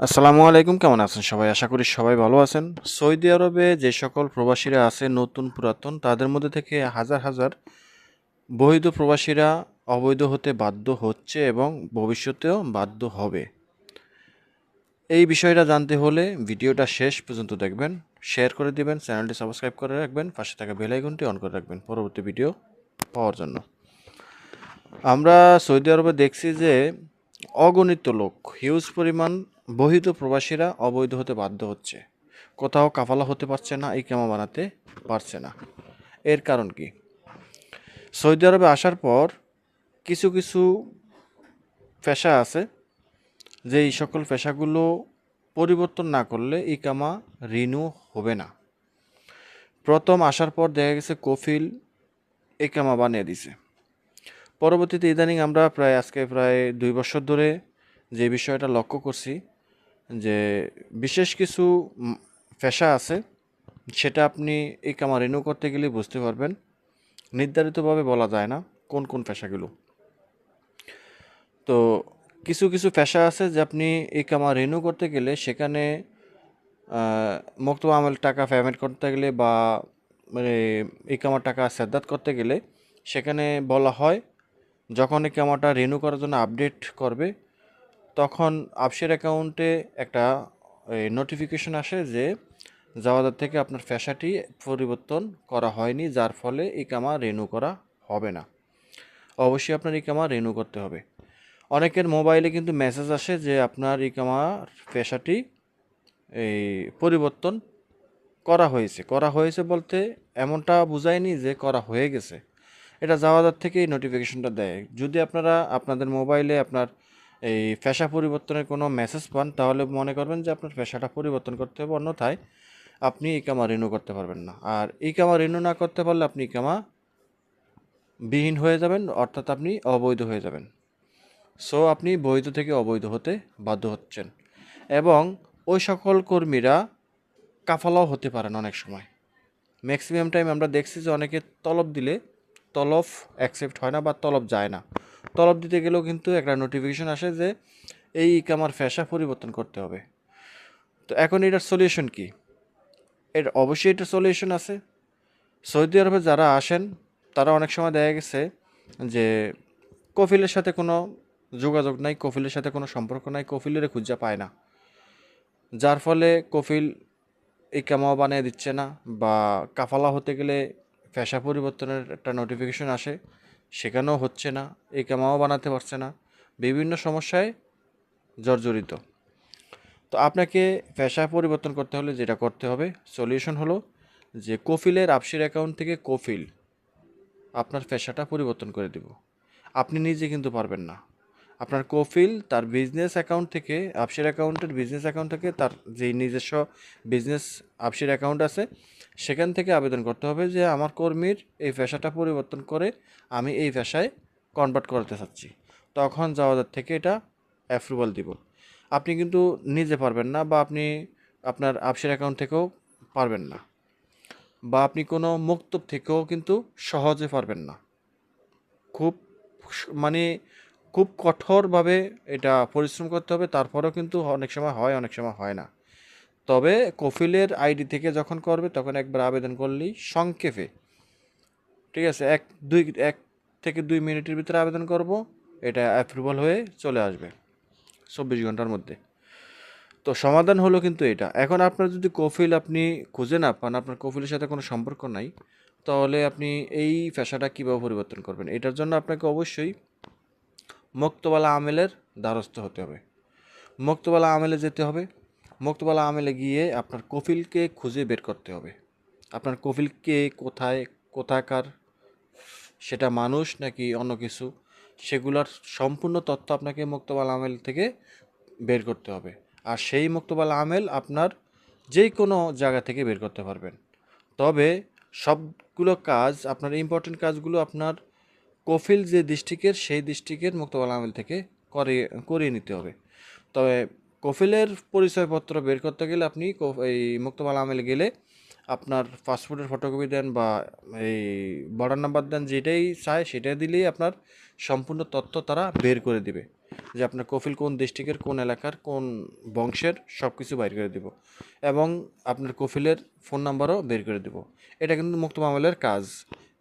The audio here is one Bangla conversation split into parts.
আসসালামু আলাইকুম, কেমন আছেন সবাই? আশা করি সবাই ভালো আছেন। সৌদি আরবে যে সকল প্রবাসীরা আছে নতুন পুরাতন, তাদের মধ্যে থেকে হাজার হাজার বৈধ প্রবাসীরা অবৈধ হতে বাধ্য হচ্ছে এবং ভবিষ্যতেও বাধ্য হবে। এই বিষয়টা জানতে হলে ভিডিওটা শেষ পর্যন্ত দেখবেন, শেয়ার করে দিবেন, চ্যানেলটি সাবস্ক্রাইব করে রাখবেন, পাশে থাকা বেল আইকনটি অন করে রাখবেন পরবর্তী ভিডিও পাওয়ার জন্য। আমরা সৌদি আরবে দেখছি যে অগণিত লোক হিউজ পরিমাণ বহিত প্রবাসীরা অবৈধ হতে বাধ্য হচ্ছে। কোথাও কাফালা হতে পারছে না ইকামা বানাতে পারছে না। এর কারণ কি? সৌদি আরবে আসার পর কিছু কিছু পেশা আছে যে এই সকল পেশাগুলো পরিবর্তন না করলে ইকামা রিনিউ হবে না। প্রথম আসার পর দেখা গেছে কফিল ইকামা বানিয়ে দিছে। পরবর্তীতে ইদানিং আমরা প্রায় আজকে প্রায় দুই বছর ধরে যে বিষয়টা লক্ষ্য করছি যে বিশেষ কিছু পেশা আছে, সেটা আপনি এই কামা রিনিউ করতে গেলে বুঝতে পারবেন। নির্ধারিতভাবে বলা যায় না কোন কোন পেশাগুলো। তো কিছু কিছু পেশা আছে যে আপনি এই কামা রিনিউ করতে গেলে সেখানে মুক্ত আমল টাকা পেমেন্ট করতে গেলে বা মানে এই কামার টাকা সেদাত করতে গেলে সেখানে বলা হয়, যখন এই কামাটা রিনিউ করার জন্য আপডেট করবে তখন আপসের অ্যাকাউন্টে একটা নোটিফিকেশন আসে যে জাওয়াদার থেকে আপনার ফ্যাশাটি পরিবর্তন করা হয়নি, যার ফলে ইকামা রেনু করা হবে না। অবশ্যই আপনার ইকামা রেনু করতে হবে। অনেকের মোবাইলে কিন্তু মেসেজ আসে যে আপনার ইকামার পেশাটি এই পরিবর্তন করা হয়েছে। করা হয়েছে বলতে এমনটা বুঝায়নি যে করা হয়ে গেছে। এটা জাওয়াদার থেকেই নোটিফিকেশনটা দেয়। যদি আপনারা আপনাদের মোবাইলে আপনার এই পেশা পরিবর্তনের কোনো মেসেজ পান, তাহলে মনে করবেন যে আপনার পেশাটা পরিবর্তন করতে হবে, অন্যথায় আপনি ইকামা রিনিউ করতে পারবেন না। আর ইকামা রিনিউ না করতে পারলে আপনি ইকামা বিহীন হয়ে যাবেন, অর্থাৎ আপনি অবৈধ হয়ে যাবেন। সো আপনি বৈধ থেকে অবৈধ হতে বাধ্য হচ্ছেন। এবং ওই সকল কর্মীরা কাফালাও হতে পারেন অনেক সময়। ম্যাক্সিমাম টাইম আমরা দেখছি যে অনেকে তলব দিলে তলব অ্যাকসেপ্ট হয় না বা তলব যায় না। তলব দিতে গেলেও কিন্তু একটা নোটিফিকেশন আসে যে এই ইকামার ফ্যাশা পরিবর্তন করতে হবে। তো এখন এটার সলিউশন কি? এর অবশ্যই এটার সলিউশন আছে। সৌদি আরবে যারা আসেন, তারা অনেক সময় দেখা গেছে যে কফিলের সাথে কোনো যোগাযোগ নাই, কফিলের সাথে কোনো সম্পর্ক নাই, কফিলের খুঁজা পায় না। যার ফলে কফিল ইকামাও বানিয়ে দিচ্ছে না বা কাফালা হতে গেলে পেশা পরিবর্তনের একটা নোটিফিকেশন আসে। সেখানেও হচ্ছে না এই কামাও বানাতে পারছে না, বিভিন্ন সমস্যায় জর্জরিত। তো আপনাকে পেশা পরিবর্তন করতে হলে যেটা করতে হবে, সলিউশন হলো যে কফিলের আপসির অ্যাকাউন্ট থেকে কফিল আপনার পেশাটা পরিবর্তন করে দেব। আপনি নিজে কিন্তু পারবেন না। আপনার কফিল তার বিজনেস অ্যাকাউন্ট থেকে, আপসির অ্যাকাউন্টের বিজনেস অ্যাকাউন্ট থেকে তার যেই নিজস্ব বিজনেস আপসির অ্যাকাউন্ট আছে, সেখান থেকে আবেদন করতে হবে যে আমার কর্মীর এই পেশাটা পরিবর্তন করে আমি এই পেশায় কনভার্ট করতে চাচ্ছি। তখন জাওয়াদের থেকে এটা অ্যাপ্রুভাল দিব। আপনি কিন্তু নিজে পারবেন না বা আপনি আপনার আপসির অ্যাকাউন্ট থেকেও পারবেন না। বা আপনি কোনো মুক্তব থেকেও কিন্তু সহজে পারবেন না। খুব মানে খুব কঠোরভাবে এটা পরিশ্রম করতে হবে, তারপরেও কিন্তু অনেক সময় হয়, অনেক সময় হয় না। তবে কফিলের আইডি থেকে যখন করবে, তখন একবার আবেদন করলেই সংক্ষেপে, ঠিক আছে, এক, দুই, এক থেকে দুই মিনিটের ভিতরে আবেদন করব, এটা অ্যাপ্রুভাল হয়ে চলে আসবে চব্বিশ ঘণ্টার মধ্যে। তো সমাধান হলো কিন্তু এটা। এখন আপনার যদি কফিল আপনি খুঁজে না পান, আপনার কফিলের সাথে কোনো সম্পর্ক নাই, তাহলে আপনি এই পেশাটা কীভাবে পরিবর্তন করবেন? এটার জন্য আপনাকে অবশ্যই মুক্তবালা আমেলের দ্বারস্থ হতে হবে। মুক্তবালা আমেলে যেতে হবে। মুক্তবালা আমেলে গিয়ে আপনার কফিলকে খুঁজে বের করতে হবে। আপনার কফিলকে কোথায়, কোথাকার, সেটা মানুষ নাকি অন্য কিছু, সেগুলোর সম্পূর্ণ তথ্য আপনাকে মুক্তবালা আমেল থেকে বের করতে হবে। আর সেই মুক্তবালা আমেল আপনার যে কোনো জায়গা থেকে বের করতে পারবেন। তবে সবগুলো কাজ, আপনার ইম্পর্টেন্ট কাজগুলো আপনার কফিল যে ডিস্ট্রিক্টের সেই ডিস্ট্রিক্টের মুক্তবালা আমেল থেকে করে, করিয়ে নিতে হবে। তবে কফিলের পরিচয়পত্র বের করতে গেলে আপনি এই মুক্তবালা আমেল গেলে আপনার পাসপোর্টের ফটোকপি দেন বা এই বর্ডার নাম্বার দেন, যেটাই চায় সেটা দিলেই আপনার সম্পূর্ণ তথ্য তারা বের করে দিবে। যে আপনার কফিল কোন ডিস্ট্রিক্টের কোন এলাকার, কোন বংশের সব কিছু বাইর করে দিব এবং আপনার কফিলের ফোন নাম্বারও বের করে দিব। এটা কিন্তু মুক্ত মামলের কাজ।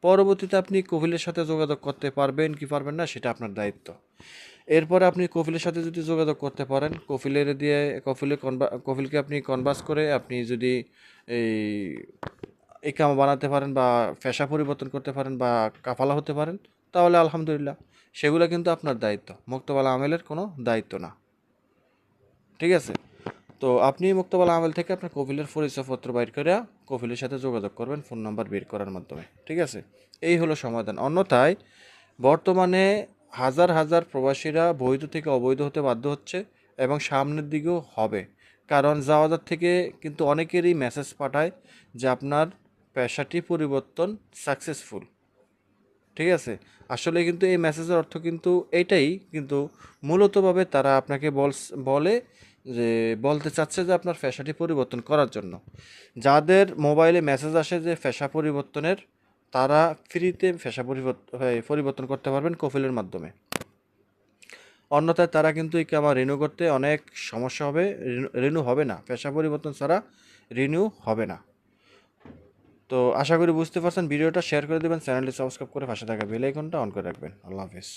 পরবর্তীতে আপনি কফিলের সাথে যোগাযোগ করতে পারবেন কি পারবেন না সেটা আপনার দায়িত্ব। এরপরে আপনি কফিলের সাথে যদি যোগাযোগ করতে পারেন কফিলের দিয়ে কফিলে কনভা কফিলকে আপনি কনভার্স করে আপনি যদি এই ইকামা বানাতে পারেন বা পেশা পরিবর্তন করতে পারেন বা কাফালা হতে পারেন, তাহলে আলহামদুলিল্লাহ। সেগুলো কিন্তু আপনার দায়িত্ব। মুক্তবালা আমেলের কোনো দায়িত্ব না। ঠিক আছে? তো আপনি মুক্তবালা আমেল থেকে আপনার কফিলের পরিচয়পত্র বাইর করে কফিলের সাথে যোগাযোগ করবেন, ফোন নাম্বার বের করার মাধ্যমে। ঠিক আছে? এই হলো সমাধান। অন্যথায় বর্তমানে হাজার হাজার প্রবাসীরা বৈধ থেকে অবৈধ হতে বাধ্য হচ্ছে এবং সামনের দিকেও হবে। কারণ জাওয়াজার থেকে কিন্তু অনেকেরই মেসেজ পাঠায় যে আপনার পেশাটি পরিবর্তন সাকসেসফুল ঠিক আছে? আসলে কিন্তু এই মেসেজের অর্থ কিন্তু এইটাই, কিন্তু মূলতভাবে তারা আপনাকে বলে যে বলতে চাচ্ছে যে আপনার ফ্যাশাটি পরিবর্তন করার জন্য। যাদের মোবাইলে মেসেজ আসে যে ফ্যাশা পরিবর্তনের, তারা ফ্রিতে ফ্যাশা পরিবর্তন করতে পারবেন কফিলের মাধ্যমে। অন্যথায় তারা কিন্তু এই আমার রিনিউ করতে অনেক সমস্যা হবে রিনিউ হবে না। পেশা পরিবর্তন ছাড়া রিনিউ হবে না। তো আশা করি বুঝতে পারছেন, ভিডিওটা শেয়ার করে দেবেন, চ্যানেলটি সাবস্ক্রাইব করে পাশে থাকা বেল আইকনটা অন করে রাখবেন। আল্লাহ হাফিজ।